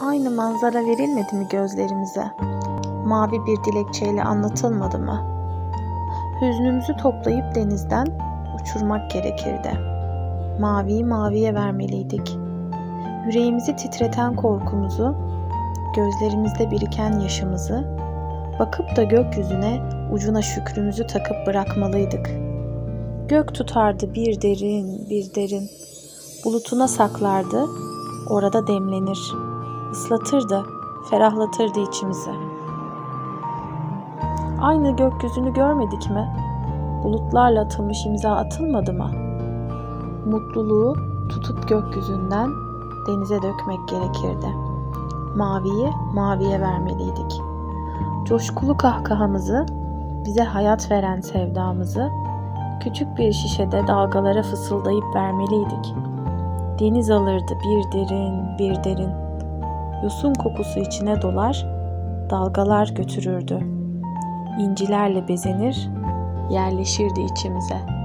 Aynı manzara verilmedi mi gözlerimize? Mavi bir dilekçeyle anlatılmadı mı? Hüznümüzü toplayıp denizden uçurmak gerekirdi. Maviyi maviye vermeliydik. Yüreğimizi titreten korkumuzu, gözlerimizde biriken yaşımızı, bakıp da gökyüzüne ucuna şükrümüzü takıp bırakmalıydık. Gök tutardı bir derin, bir derin. Bulutuna saklardı, orada demlenir. Islatırdı, ferahlatırdı içimizi. Aynı gökyüzünü görmedik mi? Bulutlarla atılmış imza atılmadı mı? Mutluluğu tutup gökyüzünden denize dökmek gerekirdi. Maviyi maviye vermeliydik. Coşkulu kahkahamızı, bize hayat veren sevdamızı küçük bir şişede dalgalara fısıldayıp vermeliydik. Deniz alırdı bir derin, bir derin. Yosun kokusu içine dolar, dalgalar götürürdü. İncilerle bezenir, yerleşirdi içimize.''